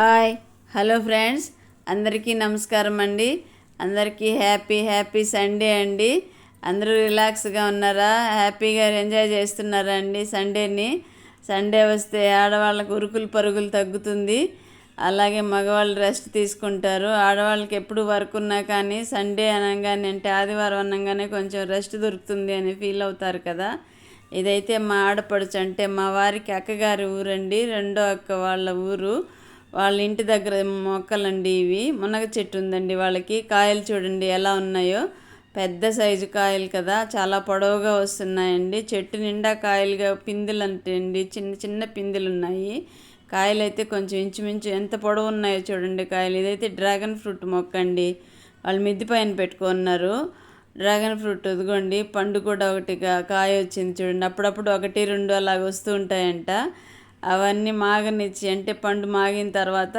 Hi hello friends. అందరికీ నమస్కారం అండి. అందరికీ హ్యాపీ హ్యాపీ సండే అండి. అందరూ రిలాక్స్గా ఉన్నారా? హ్యాపీగా ఎంజాయ్ చేస్తున్నారా అండి సండేని? సండే వస్తే ఆడవాళ్ళకు ఉరుకులు పరుగులు తగ్గుతుంది. అలాగే మగవాళ్ళు రెస్ట్ తీసుకుంటారు. ఆడవాళ్ళకి ఎప్పుడు వర్క్ ఉన్నా కానీ సండే అనగానే అంటే ఆదివారం అనగానే కొంచెం రెస్ట్ దొరుకుతుంది అని ఫీల్ అవుతారు కదా. ఇదైతే మా ఆడపడుచు అంటే మా వారికి అక్కగారి ఊరండి. రెండో అక్క వాళ్ళ ఊరు. వాళ్ళ ఇంటి దగ్గర మొక్కలండి ఇవి. మునగ చెట్టు ఉందండి వాళ్ళకి. కాయలు చూడండి ఎలా ఉన్నాయో. పెద్ద సైజు కాయలు కదా. చాలా పొడవుగా వస్తున్నాయండి. చెట్టు నిండా కాయలుగా పిందులు అంటండి చిన్న చిన్న పిందులు ఉన్నాయి. కాయలు అయితే కొంచెం ఇంచుమించు ఎంత పొడవు ఉన్నాయో చూడండి కాయలు. ఇదైతే డ్రాగన్ ఫ్రూట్ మొక్క అండి. వాళ్ళు మిద్ది పైన పెట్టుకున్నారు. డ్రాగన్ ఫ్రూట్ ఇదిగోండి. పండు కూడా ఒకటిగా కాయ వచ్చింది చూడండి. అప్పుడప్పుడు ఒకటి రెండు అలాగ వస్తూ ఉంటాయంట. అవన్నీ మాగనిచ్చి అంటే పండు మాగిన తర్వాత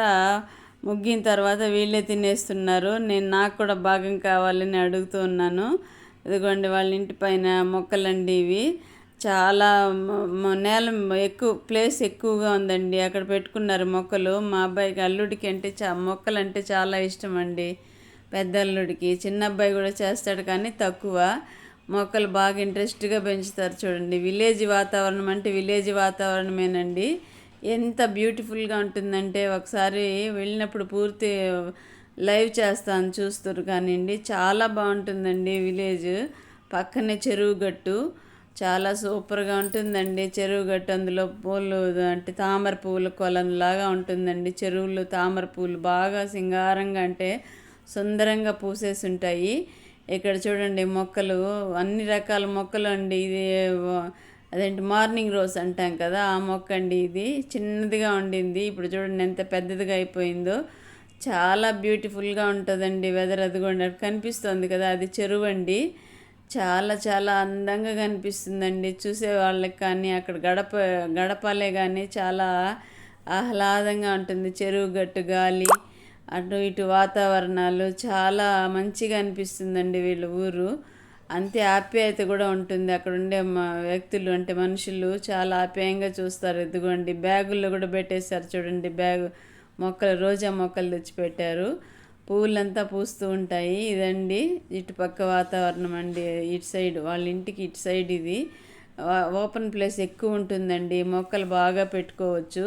ముగ్గిన తర్వాత వీళ్ళే తినేస్తున్నారు. నేను నాకు కూడా భాగం కావాలని అడుగుతూ ఉన్నాను. ఇదిగోండి వాళ్ళ ఇంటి పైన మొక్కలండి ఇవి. చాలా నేల ఎక్కువ ప్లేస్ ఎక్కువగా ఉందండి. అక్కడ పెట్టుకున్నారు మొక్కలు. మా అబ్బాయికి అల్లుడికి అంటే చా మొక్కలు అంటే చాలా ఇష్టం అండి. పెద్ద అల్లుడికి. చిన్న అబ్బాయి కూడా చేస్తాడు కానీ తక్కువ. మొక్కలు బాగా ఇంట్రెస్ట్గా పెంచుతారు చూడండి. విలేజ్ వాతావరణం అంటే విలేజ్ వాతావరణమేనండి. ఎంత బ్యూటిఫుల్గా ఉంటుందంటే ఒకసారి వెళ్ళినప్పుడు పూర్తి లైవ్ చేస్తాను చూస్తారు కానివ్వండి. చాలా బాగుంటుందండి విలేజ్. పక్కనే చెరువు గట్టు. చాలా సూపర్గా ఉంటుందండి చెరువు గట్టు. అందులో పూలు అంటే తామర పువ్వుల కొలంలాగా ఉంటుందండి. చెరువులు తామర పూలు బాగా సింగారంగా అంటే సుందరంగా పూసేసి ఉంటాయి ఇక్కడ చూడండి మొక్కలు అన్ని రకాల మొక్కలు అండి ఇది అదేంటి మార్నింగ్ రోజ్ అంటాం కదా ఆ మొక్క అండి ఇది. చిన్నదిగా ఉండింది. ఇప్పుడు చూడండి ఎంత పెద్దదిగా అయిపోయిందో. చాలా బ్యూటిఫుల్గా ఉంటుందండి వెదర్ అదిగోండి. కనిపిస్తుంది కదా అది చెరువు అండి చాలా చాలా అందంగా కనిపిస్తుందండి. చూసే వాళ్ళకి కానీ అక్కడ గడప గడపాలే కానీ చాలా ఆహ్లాదంగా ఉంటుంది. చెరువు గట్టు గాలి అటు ఇటు వాతావరణాలు చాలా మంచిగా అనిపిస్తుందండి వీళ్ళ ఊరు. అంతే ఆప్యాయత కూడా ఉంటుంది. అక్కడ ఉండే మా వ్యక్తులు అంటే మనుషులు చాలా ఆప్యాయంగా చూస్తారు. ఎదుగోండి బ్యాగుల్లో కూడా పెట్టేశారు చూడండి. బ్యాగ్ మొక్కలు రోజా మొక్కలు తెచ్చిపెట్టారు. పువ్వులంతా పూస్తూ ఉంటాయి. ఇదండి ఇటు పక్క వాతావరణం అండి. ఇటు సైడ్ వాళ్ళ ఇంటికి ఇటు సైడ్ ఇది. ఓపెన్ ప్లేస్ ఎక్కువ ఉంటుందండి. మొక్కలు బాగా పెట్టుకోవచ్చు.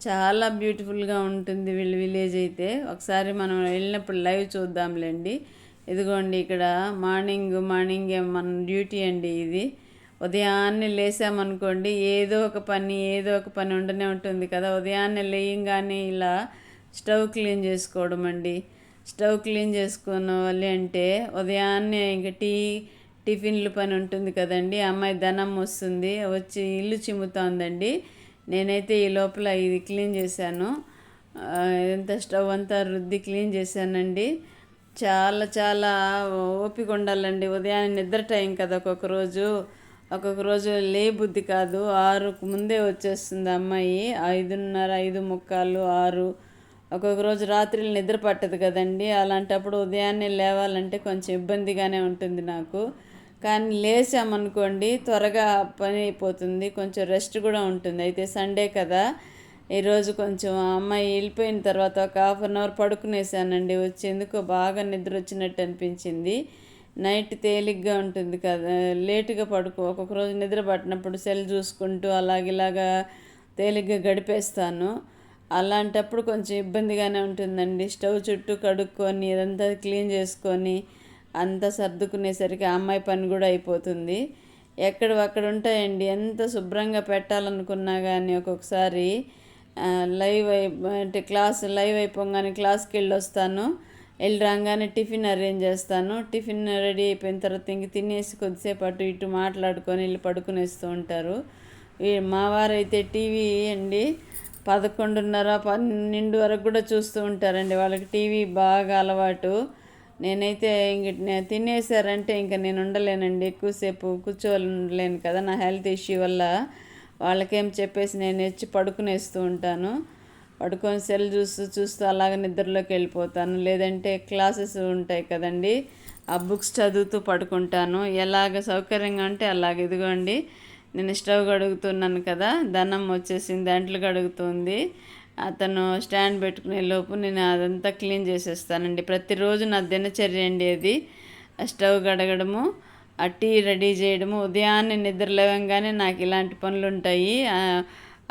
చాలా బ్యూటిఫుల్గా ఉంటుంది వీళ్ళ విలేజ్ అయితే. ఒకసారి మనం వెళ్ళినప్పుడు లైవ్ చూద్దాంలేండి. ఇదిగోండి ఇక్కడ మార్నింగ్ మార్నింగ్ మన డ్యూటీ అండి ఇది. ఉదయాన్నే లేసామనుకోండి ఏదో ఒక పని ఏదో ఒక పని ఉండనే ఉంటుంది కదా. ఉదయాన్నే లేయంగానే ఇలా స్టవ్ క్లీన్ చేసుకోవడం అండి. స్టవ్ క్లీన్ చేసుకోవాలి అంటే ఉదయాన్నే ఇంక టీ టిఫిన్లు పని ఉంటుంది కదండి. అమ్మాయి ధనం వస్తుంది వచ్చి ఇల్లు చిమ్ముతోందండి. నేనైతే ఈ లోపల ఇది క్లీన్ చేశాను. ఎంత స్టవ్ అంతా రుద్ది క్లీన్ చేశానండి. చాలా చాలా ఓపిక ఉండాలండి. ఉదయాన్నే నిద్ర టైం కదా ఒక్కొక్క రోజు. ఒక్కొక్క రోజు లే బుద్ధి కాదు. ఆరుకు ముందే వచ్చేస్తుంది అమ్మాయి. ఐదున్నర ఐదు ముక్కాలు ఆరు. ఒక్కొక్క రోజు రాత్రి నిద్ర పట్టదు కదండి. అలాంటప్పుడు ఉదయాన్నే లేవాలంటే కొంచెం ఇబ్బందిగానే ఉంటుంది నాకు. కానీ లేచామనుకోండి త్వరగా పని అయిపోతుంది కొంచెం రెస్ట్ కూడా ఉంటుంది. అయితే సండే కదా ఈరోజు కొంచెం అమ్మాయి వెళ్ళిపోయిన తర్వాత ఒక హాఫ్ అన్ అవర్ పడుకునేసానండి. వచ్చేందుకు బాగా నిద్ర వచ్చినట్టు అనిపించింది. నైట్ తేలిగ్గా ఉంటుంది కదా లేటుగా పడుకో ఒక్కొక్క రోజు నిద్ర పట్టినప్పుడు సెల్ చూసుకుంటూ అలాగిలాగా తేలిగ్గా గడిపేస్తాను. అలాంటప్పుడు కొంచెం ఇబ్బందిగానే ఉంటుందండి. స్టవ్ చుట్టూ కడుక్కొని ఇదంతా క్లీన్ చేసుకొని అంతా సర్దుకునేసరికి ఆ అమ్మాయి పని కూడా అయిపోతుంది. ఎక్కడ అక్కడ ఉంటాయండి. ఎంత శుభ్రంగా పెట్టాలనుకున్నా కానీ ఒక్కొక్కసారి లైవ్ అయి అంటే క్లాస్ లైవ్ అయిపోగానే క్లాస్కి వెళ్ళి వస్తాను వెళ్ళి రాగానే టిఫిన్ అరేంజ్ చేస్తాను. టిఫిన్ రెడీ అయిపోయిన తర్వాత ఇంక తినేసి కొద్దిసేపు అటు ఇటు మాట్లాడుకొని వెళ్ళి పడుకునేస్తూ ఉంటారు. మా వారైతే టీవీ అండి పదకొండున్నర పన్నెండు వరకు కూడా చూస్తూ ఉంటారండి. వాళ్ళకి టీవీ బాగా అలవాటు. నేనైతే ఇంక తినేసారంటే ఇంకా నేను ఉండలేనండి. ఎక్కువసేపు కూర్చోవాలి ఉండలేను కదా. నా హెల్త్ ఇష్యూ వల్ల వాళ్ళకేం చెప్పేసి నేను వచ్చి పడుకునేస్తూ ఉంటాను. పడుకొని సెల్ చూస్తూ చూస్తూ అలాగ నిద్రలోకి వెళ్ళిపోతాను. లేదంటే క్లాసెస్ ఉంటాయి కదండి. ఆ బుక్స్ చదువుతూ పడుకుంటాను. ఎలాగ సౌకర్యంగా ఉంటే అలాగ. ఇదిగోండి నేను స్టవ్ కడుగుతున్నాను కదా. ధనం వచ్చేసింది అంట్లు కడుగుతుంది అతను స్టాండ్ పెట్టుకునే లోపు నేను అదంతా క్లీన్ చేసేస్తానండి. ప్రతిరోజు నా దినచర్య అండి అది. స్టవ్ గడగడము ఆ టీ రెడీ చేయడము ఉదయాన్నే నిద్ర లేవంగానే నాకు ఇలాంటి పనులు ఉంటాయి.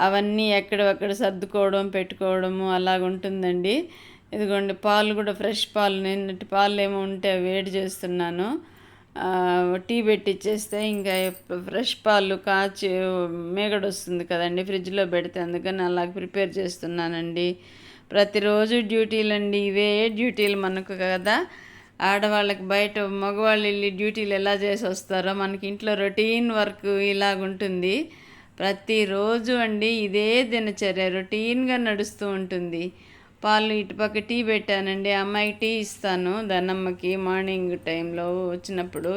అవన్నీ ఎక్కడక్కడ సర్దుకోవడం పెట్టుకోవడము అలాగుంటుందండి ఇదిగోండి పాలు కూడా ఫ్రెష్ పాలు నిన్నటి పాలు ఏమో ఉంటే వేడి చేస్తున్నాను. టీ పెట్టిచ్చేస్తే ఇంకా ఫ్రెష్ పాలు కాచి మేగడు వస్తుంది కదండి ఫ్రిడ్జ్లో పెడితే అందుకని అలా ప్రిపేర్ చేస్తున్నానండి. ప్రతిరోజు డ్యూటీలు అండి ఇవే డ్యూటీలు మనకు కదా. ఆడవాళ్ళకి బయట మగవాళ్ళు వెళ్ళి డ్యూటీలు ఎలా చేసి వస్తారో మనకి ఇంట్లో రొటీన్ వర్క్ ఇలాగుంటుంది. ప్రతిరోజు అండి ఇదే దినచర్య రొటీన్గా నడుస్తూ ఉంటుంది. పాలు ఇటుపక్క టీ పెట్టానండి. అమ్మాయికి టీ ఇస్తాను దన్నమ్మకి మార్నింగ్ టైంలో వచ్చినప్పుడు.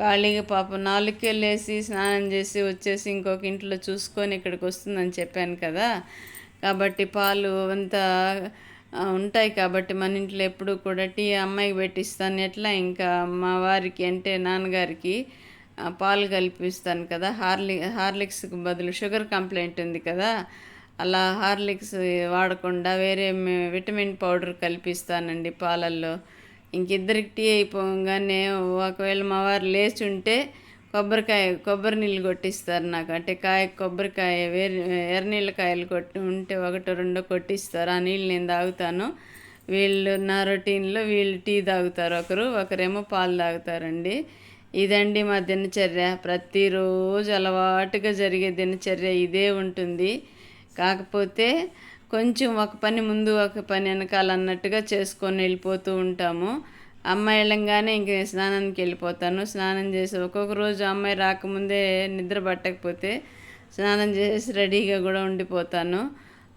ఖాళీగా పాప నాలుగుకెళ్ళేసి స్నానం చేసి వచ్చేసి ఇంకొక ఇంట్లో చూసుకొని ఇక్కడికి వస్తుందని చెప్పాను కదా. కాబట్టి పాలు అంతా ఉంటాయి కాబట్టి మన ఇంట్లో ఎప్పుడు కూడా టీ అమ్మాయికి పెట్టిస్తాను. ఎట్లా? ఇంకా మా వారికి అంటే నాన్నగారికి పాలు కలిపిస్తాను కదా. హార్లి హార్లిక్స్కి బదులు షుగర్ కంప్లైంట్ ఉంది కదా. అలా హార్లిక్స్ వాడకుండా వేరే విటమిన్ పౌడర్ కల్పిస్తానండి పాలల్లో. ఇంకిద్దరికి టీ అయిపోగానే ఒకవేళ మా వారు లేచి ఉంటే కొబ్బరికాయ కొబ్బరి నీళ్ళు కొట్టిస్తారు నాకు. అంటే కాయ కొబ్బరికాయ వేరు ఎర్రనీళ్ళ కాయలు కొట్టి ఉంటే ఒకటి రెండో కొట్టిస్తారు. ఆ నీళ్ళు నేను తాగుతాను. వీళ్ళు నా రొటీన్లో వీళ్ళు టీ తాగుతారు. ఒకరు ఒకరేమో పాలు తాగుతారండి. ఇదండి మా దినచర్య. ప్రతిరోజు అలవాటుగా జరిగే దినచర్య ఇదే ఉంటుంది. కాకపోతే కొంచెం ఒక పని ముందు ఒక పని వెనకాల అన్నట్టుగా చేసుకొని వెళ్ళిపోతూ ఉంటాము. అమ్మాయి వెళ్ళంగానే ఇంక స్నానానికి వెళ్ళిపోతాను. స్నానం చేసి ఒక్కొక్క రోజు అమ్మాయి రాకముందే నిద్ర పట్టకపోతే స్నానం చేసి రెడీగా కూడా ఉండిపోతాను.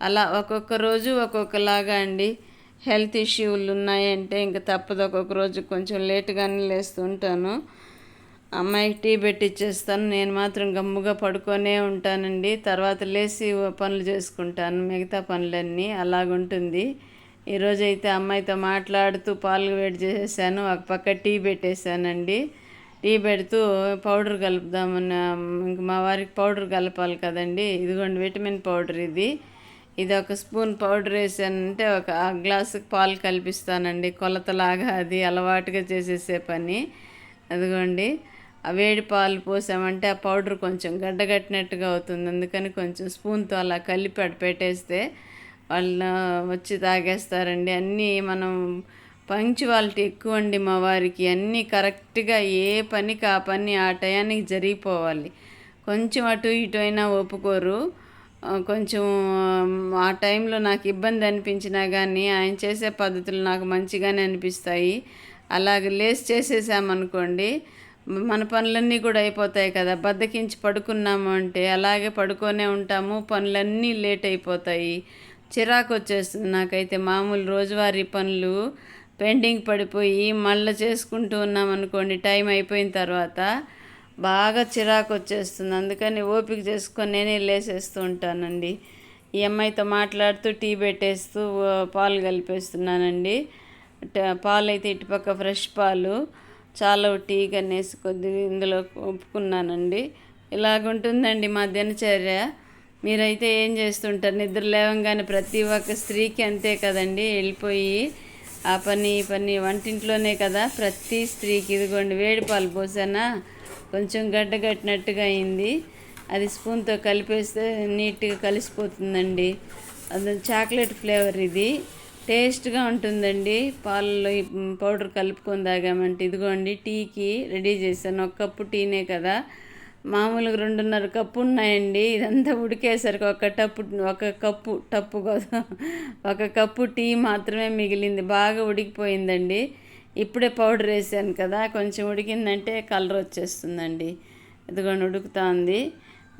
అలా ఒక్కొక్క రోజు ఒక్కొక్కలాగా అండి. హెల్త్ ఇష్యూలు ఉన్నాయంటే ఇంకా తప్పదు. ఒక్కొక్క రోజు కొంచెం లేటుగానే లేస్తుంటాను. అమ్మాయికి టీ పెట్టిచ్చేస్తాను నేను మాత్రం గమ్ముగా పడుకొనే ఉంటానండి. తర్వాత లేచి పనులు చేసుకుంటాను మిగతా పనులన్నీ అలాగుంటుంది. ఈరోజు అయితే అమ్మాయితో మాట్లాడుతూ పాలు వేడి చేసేసాను ఒక పక్క టీ పెట్టేశానండి. టీ పెడుతూ పౌడర్ కలుపుదామన్న ఇంక మా వారికి పౌడర్ కలపాలి కదండి. ఇదిగోండి విటమిన్ పౌడర్ ఇది. ఇది ఒక స్పూన్ పౌడర్ వేసానంటే ఒక గ్లాసుకి పాలు కల్పిస్తానండి. కొలతలాగా అది అలవాటుగా చేసేసే పని. అదిగోండి. వేడి పాలు పోసామంటే ఆ పౌడర్ కొంచెం గడ్డగట్టినట్టుగా అవుతుంది. అందుకని కొంచెం స్పూన్తో అలా కలిపి అటు పెట్టేస్తే వాళ్ళు వచ్చి తాగేస్తారండి. అన్నీ మనం పంక్చువాలిటీ ఎక్కువ అండి మా వారికి. అన్నీ కరెక్ట్గా ఏ పనికి ఆ పని ఆ టయానికి జరిగిపోవాలి. కొంచెం అటు ఇటు అయినా ఒప్పుకోరు. కొంచెం ఆ టైంలో నాకు ఇబ్బంది అనిపించినా కానీ ఆయన చేసే పద్ధతులు నాకు మంచిగానే అనిపిస్తాయి. అలాగే లేస్ చేసేసామనుకోండి మన పనులన్నీ కూడా అయిపోతాయి కదా. బద్దకించి పడుకున్నాము అంటే అలాగే పడుకొనే ఉంటాము. పనులన్నీ లేట్ అయిపోతాయి. చిరాకు వచ్చేస్తుంది నాకైతే. మామూలు రోజువారీ పనులు పెండింగ్ పడిపోయి మళ్ళీ చేసుకుంటూ ఉన్నాం అనుకోండి టైం అయిపోయిన తర్వాత బాగా చిరాకు వచ్చేస్తుంది. అందుకని ఓపిక చేసుకొని నేనే లేసేస్తూ ఉంటానండి. ఈ అమ్మాయితో మాట్లాడుతూ టీ పెట్టేస్తూ పాలు కలిపేస్తున్నానండి. పాలు అయితే ఇటుపక్క ఫ్రెష్ పాలు. చాలా టీ కనేసి కొద్దిగా ఇందులో ఒప్పుకున్నానండి. ఇలాగుంటుందండి మా దినచర్య మీరైతే ఏం చేస్తుంటారు? నిద్ర లేవంగానే ప్రతి ఒక్క స్త్రీకి అంతే కదండి వెళ్ళిపోయి ఆ పని ఈ పని వంటింట్లోనే కదా. ప్రతి స్త్రీకి ఇదిగోండి వేడి పాలు పోసానా? కొంచెం గడ్డ కట్టినట్టుగా అయింది. అది స్పూన్తో కలిపేస్తే నీట్గా కలిసిపోతుందండి. అది చాక్లెట్ ఫ్లేవర్ ఇది. టేస్ట్గా ఉంటుందండి. పాలలో పౌడర్ కలుపుకొని తాగామంటే ఇదిగోండి టీకి రెడీ చేశాను. ఒక కప్పు టీనే కదా. మామూలుగా రెండున్నర కప్పు ఉన్నాయండి. ఇదంతా ఉడికేసరికి ఒక టప్పు ఒక కప్పు టప్పు కదా. ఒక కప్పు టీ మాత్రమే మిగిలింది. బాగా ఉడికిపోయిందండి. ఇప్పుడే పౌడర్ వేసాను కదా. కొంచెం ఉడికిందంటే కలర్ వచ్చేస్తుందండి. ఇదిగోండి ఉడుకుతుంది.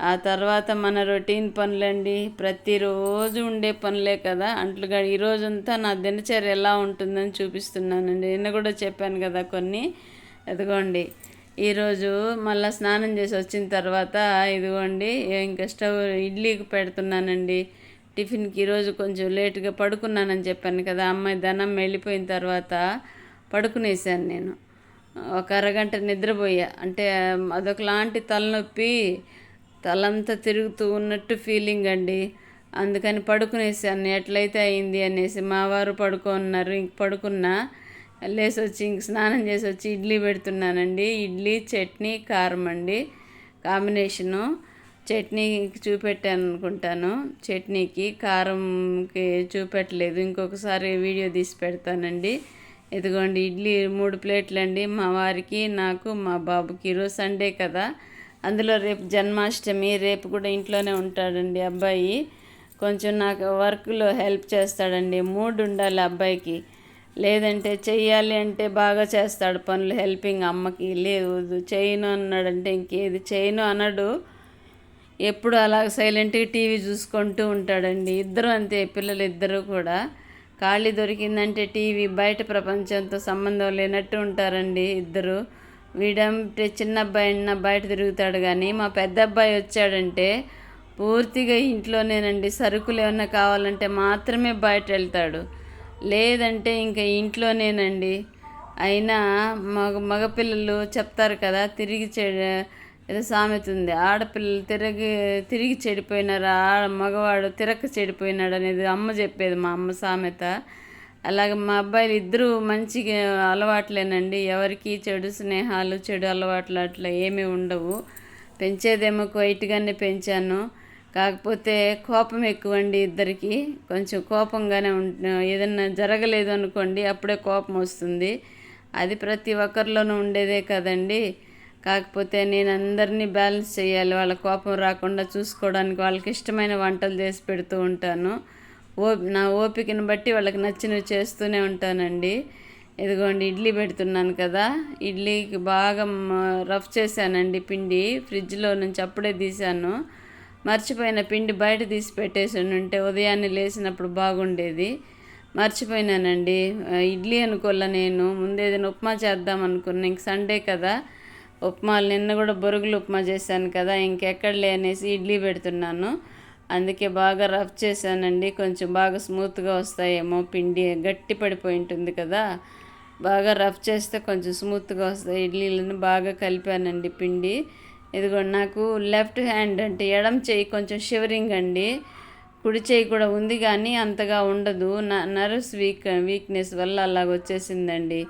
ఆ తర్వాత మన రొటీన్ పనులండి. ప్రతిరోజు ఉండే పనులే కదా. అంట్లుగా ఈరోజంతా నా దినచర్య ఎలా ఉంటుందని చూపిస్తున్నానండి. నిన్న కూడా చెప్పాను కదా కొన్ని. ఎదుగోండి ఈరోజు మళ్ళీ స్నానం చేసి వచ్చిన తర్వాత ఇదిగోండి ఇంకా స్టవ్ ఇడ్లీకి పెడుతున్నానండి. టిఫిన్కి ఈరోజు కొంచెం లేటుగా పడుకున్నానని చెప్పాను కదా. అమ్మాయి ధనం వెళ్ళిపోయిన తర్వాత పడుకునేసాను నేను. ఒక అరగంట నిద్రపోయా. అంటే అదొకలాంటి తలనొప్పి. తలంతా తిరుగుతూ ఉన్నట్టు ఫీలింగ్ అండి. అందుకని పడుకునేసాను ఎట్లయితే అయింది అనేసి మా వారు పడుకున్నారు ఇంక పడుకున్నా లేసి వచ్చి ఇంక స్నానం చేసి వచ్చి ఇడ్లీ పెడుతున్నానండి. ఇడ్లీ చట్నీ కారం అండి. కాంబినేషను చట్నీ చూపెట్టాను అనుకుంటాను. చట్నీకి కారంకి చూపెట్టలేదు. ఇంకొకసారి వీడియో తీసి పెడతానండి. ఇదిగోండి ఇడ్లీ మూడు ప్లేట్లు అండి మా వారికి నాకు మా బాబుకి ఈరోజు సండే కదా. అందులో రేపు జన్మాష్టమి రేపు కూడా ఇంట్లోనే ఉంటాడండి అబ్బాయి. కొంచెం నాకు వర్క్లో హెల్ప్ చేస్తాడండి. మూడ్ ఉండాలి అబ్బాయికి. లేదంటే చెయ్యాలి అంటే బాగా చేస్తాడు పనులు. హెల్పింగ్ అమ్మకి లేదు. చేయను అన్నాడంటే ఇంకేది? చేయను అనడు. ఎప్పుడు అలా సైలెంట్గా టీవీ చూసుకుంటూ ఉంటాడండి. ఇద్దరు అంతే పిల్లలు ఇద్దరు కూడా. ఖాళీ దొరికిందంటే టీవీ బయట ప్రపంచంతో సంబంధం లేనట్టు ఉంటారండి ఇద్దరు. వీడంటే చిన్న అబ్బాయి బయట తిరుగుతాడు కానీ మా పెద్ద అబ్బాయి వచ్చాడంటే పూర్తిగా ఇంట్లోనేనండి. సరుకులు ఏమన్నా కావాలంటే మాత్రమే బయట వెళ్తాడు. లేదంటే ఇంకా ఇంట్లోనేనండి. అయినా మగ మగపిల్లలు చెప్తారు కదా తిరిగి చెడు ఏదో సామెత ఉంది. ఆడపిల్లలు తిరిగి తిరిగి చెడిపోయినారు? ఆడ మగవాడు తిరక్క చెడిపోయినాడు అనేది అమ్మ చెప్పేది మా అమ్మ సామెత. అలాగే మా అబ్బాయిలు ఇద్దరు మంచిగా అలవాట్లేనండి. ఎవరికి చెడు స్నేహాలు చెడు అలవాట్లు అట్లా ఏమీ ఉండవు. పెంచేదేమో క్వైట్గానే పెంచాను. కాకపోతే కోపం ఎక్కువండి ఇద్దరికి. కొంచెం కోపంగానే ఏదన్నా జరగలేదు అనుకోండి అప్పుడే కోపం వస్తుంది. అది ప్రతి ఒక్కరిలోనూ ఉండేదే కదండి. కాకపోతే నేను అందరినీ బ్యాలెన్స్ చేయాలి. వాళ్ళ కోపం రాకుండా చూసుకోవడానికి వాళ్ళకి ఇష్టమైన వంటలు చేసి పెడుతూ ఉంటాను. ఓ నా ఓపికను బట్టి వాళ్ళకి నచ్చినవి చేస్తూనే ఉంటానండి. ఇదిగోండి ఇడ్లీ పెడుతున్నాను కదా. ఇడ్లీకి బాగా రఫ్ చేశానండి పిండి. ఫ్రిడ్జ్లో నుంచి అప్పుడే తీశాను. మర్చిపోయిన పిండి బయట తీసి పెట్టేసి ఉంటే ఉదయాన్నే లేచినప్పుడు బాగుండేది. మర్చిపోయినానండి. ఇడ్లీ అనుకోలే నేను. ముందు ఏదైనా ఉప్మా చేద్దాం అనుకున్నా. ఇంక సండే కదా. ఉప్మాలు నిన్న కూడా బొరుగులు ఉప్మా చేశాను కదా. ఇంకెక్కడ లేనేసి ఇడ్లీ పెడుతున్నాను. అందుకే బాగా రఫ్ చేశానండి. కొంచెం బాగా స్మూత్గా వస్తాయేమో పిండి గట్టి పడిపోయి ఉంటుంది కదా. బాగా రఫ్ చేస్తే కొంచెం స్మూత్గా వస్తాయి. ఇడ్లీలను బాగా కలిపానండి పిండి. ఇదిగోండి నాకు లెఫ్ట్ హ్యాండ్ అంటే ఎడం చేయి కొంచెం షివరింగ్ అండి. కుడి చేయి కూడా ఉంది కానీ అంతగా ఉండదు. నర్వ్స్ వీక్ వీక్నెస్ వల్ల అలాగ వచ్చేసిందండి.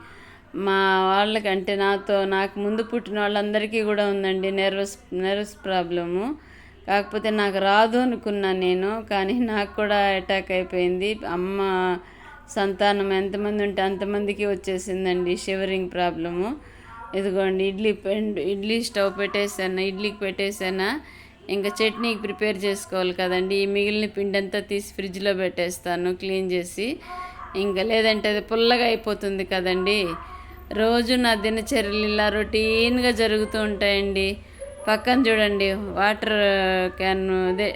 మా వాళ్ళకంటే నాతో నాకు ముందు పుట్టిన వాళ్ళందరికీ కూడా ఉందండి నర్వస్ నర్వస్ ప్రాబ్లము. కాకపోతే నాకు రాదు అనుకున్నాను నేను కానీ నాకు కూడా అటాక్ అయిపోయింది. అమ్మ సంతానం ఎంతమంది ఉంటే అంతమందికి వచ్చేసిందండి షివరింగ్ ప్రాబ్లము ఇదిగోండి ఇడ్లీ ఇడ్లీ స్టవ్ పెట్టేసాను ఇడ్లీకి పెట్టేసానా ఇంకా చట్నీకి ప్రిపేర్ చేసుకోవాలి కదండి. ఈ మిగిలిన పిండి అంతా తీసి ఫ్రిడ్జ్లో పెట్టేస్తాను క్లీన్ చేసి. ఇంకా లేదంటే అది పుల్లగా అయిపోతుంది కదండి. రోజు నా దినచర్యలు ఇలా రొటీన్గా జరుగుతూ ఉంటాయండి. పక్కన చూడండి వాటర్ క్యాన్ అదే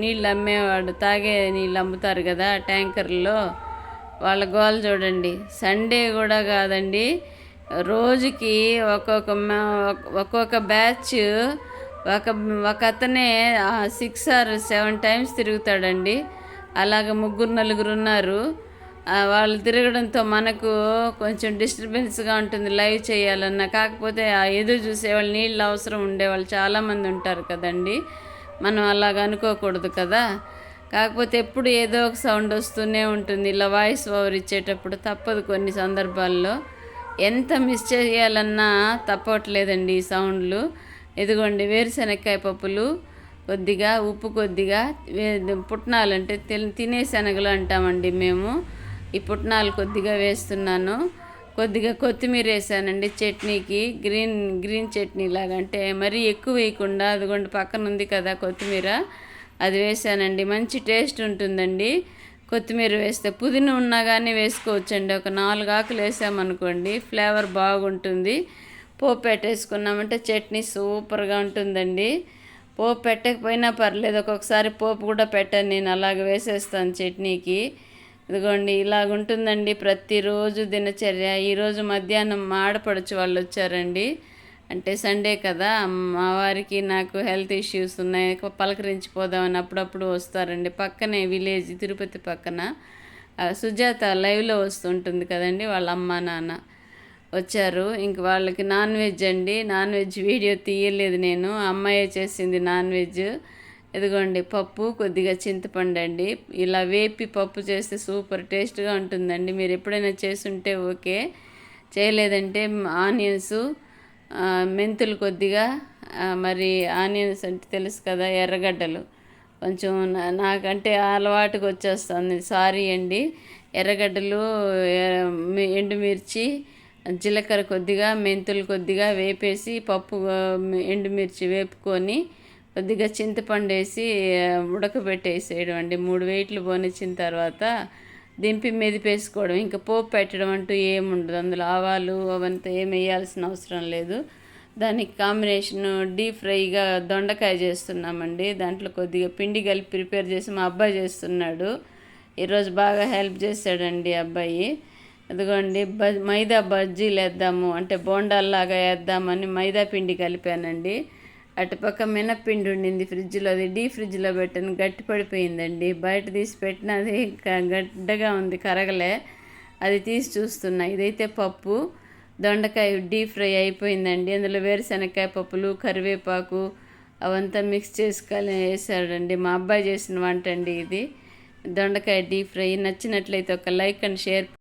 నీళ్ళు అమ్మేవాడు తాగే నీళ్ళు అమ్ముతారు కదా ట్యాంకర్లో. వాళ్ళ గోల చూడండి సండే కూడా కాదండి రోజుకి ఒక్కొక్క ఒక్కొక్క బ్యాచ్ ఒక ఒక అతనే సిక్స్ ఆర్ సెవెన్ టైమ్స్ తిరుగుతాడండి. అలాగ ముగ్గురు నలుగురు ఉన్నారు. వాళ్ళు తిరగడంతో మనకు కొంచెం డిస్టర్బెన్స్గా ఉంటుంది లైవ్ చేయాలన్నా. కాకపోతే ఆ ఎదురు చూసేవాళ్ళు నీళ్ళు అవసరం ఉండేవాళ్ళు చాలామంది ఉంటారు కదండి. మనం అలాగ అనుకోకూడదు కదా. కాకపోతే ఎప్పుడు ఏదో ఒక సౌండ్ వస్తూనే ఉంటుంది. ఇలా వాయిస్ ఓవర్ ఇచ్చేటప్పుడు తప్పదు కొన్ని సందర్భాల్లో. ఎంత మిస్ చేయాలన్నా తప్పట్లేదండి ఈ సౌండ్లు. ఇదిగోండి వేరుశనక్కాయ పప్పులు కొద్దిగా ఉప్పు కొద్దిగా పుట్నాలంటే తినే శనగలు అంటామండి మేము. ఈ పుట్నాలు కొద్దిగా వేస్తున్నాను. కొద్దిగా కొత్తిమీర వేసానండి చట్నీకి. గ్రీన్ గ్రీన్ చట్నీ లాగా. అంటే మరీ ఎక్కువ వేయకుండా అదిగోండి పక్కన ఉంది కదా కొత్తిమీర. అది వేసానండి. మంచి టేస్ట్ ఉంటుందండి. కొత్తిమీర వేస్తే పుదీనా ఉన్నా కానీ వేసుకోవచ్చండి. ఒక నాలుగు ఆకులు వేసామనుకోండి ఫ్లేవర్ బాగుంటుంది. పోపు పెట్టేసుకున్నామంటే చట్నీ సూపర్గా ఉంటుందండి. పోపు పెట్టకపోయినా పర్లేదు. ఒక్కొక్కసారి పోపు కూడా పెట్టాను నేను. అలాగ వేసేస్తాను చట్నీకి. ఇదిగోండి ఇలాగుంటుందండి ప్రతిరోజు దినచర్య. ఈరోజు మధ్యాహ్నం ఆడపడచ్చు వాళ్ళు వచ్చారండి అంటే సండే కదా మా వారికి నాకు హెల్త్ ఇష్యూస్ ఉన్నాయి పలకరించిపోదామని అప్పుడప్పుడు వస్తారండి. పక్కనే విలేజ్ తిరుపతి పక్కన. సుజాత లైవ్లో వస్తుంటుంది కదండి వాళ్ళ అమ్మ నాన్న వచ్చారు. ఇంక వాళ్ళకి నాన్ వెజ్ అండి. నాన్ వెజ్ వీడియో తీయలేదు నేను. అమ్మాయే చేసింది నాన్ వెజ్. ఇదిగోండి పప్పు కొద్దిగా చింతపండు అండి. ఇలా వేపి పప్పు చేస్తే సూపర్ టేస్ట్గా ఉంటుందండి. మీరు ఎప్పుడైనా చేసుంటే ఓకే. చేయలేదంటే ఆనియన్స్ మెంతులు కొద్దిగా మరి ఆనియన్స్ అంటే తెలుసు కదా ఎర్రగడ్డలు. కొంచెం నాకంటే అలవాటుకు వచ్చేస్తుంది. సారీ అండి. ఎర్రగడ్డలు ఎండుమిర్చి జీలకర్ర కొద్దిగా మెంతులు కొద్దిగా వేపేసి పప్పు ఎండుమిర్చి వేపుకొని కొద్దిగా చింతపండు వేసి ఉడకబెట్టేసేయడం అండి. మూడు వెయిట్లు పోనిచ్చిన తర్వాత దింపి మెదిపేసుకోవడం ఇంకా పోపు పెట్టడం అంటూ ఏముండదు. అందులో ఆవాలు అవంతా ఏం వేయాల్సిన అవసరం లేదు. దానికి కాంబినేషన్ డీప్ ఫ్రైగా దొండకాయ చేస్తున్నామండి. దాంట్లో కొద్దిగా పిండి కలిపి ప్రిపేర్ చేసి మా అబ్బాయి చేస్తున్నాడు. ఈరోజు బాగా హెల్ప్ చేశాడండి అబ్బాయి. అదిగోండి బ మైదా బజ్జీలు వేద్దాము అంటే బోండాల్లాగా వేద్దామని మైదా పిండి కలిపానండి. అటుపక్క మినప్పిండి ఉండింది ఫ్రిడ్జ్లో. అది డీ ఫ్రిడ్జ్లో పెట్టాను. గట్టి పడిపోయిందండి. బయట తీసి పెట్టిన అది గడ్డగా ఉంది కరగలే. అది తీసి చూస్తున్నా. ఇదైతే పప్పు దొండకాయ డీప్ ఫ్రై అయిపోయిందండి. అందులో వేరుశనగకాయ పప్పులు కరివేపాకు అవంతా మిక్స్ చేసుకొని వేసాడండి మా అబ్బాయి చేసిన వంట అండి ఇది. దొండకాయ డీప్ ఫ్రై. నచ్చినట్లయితే ఒక లైక్ అండ్ షేర్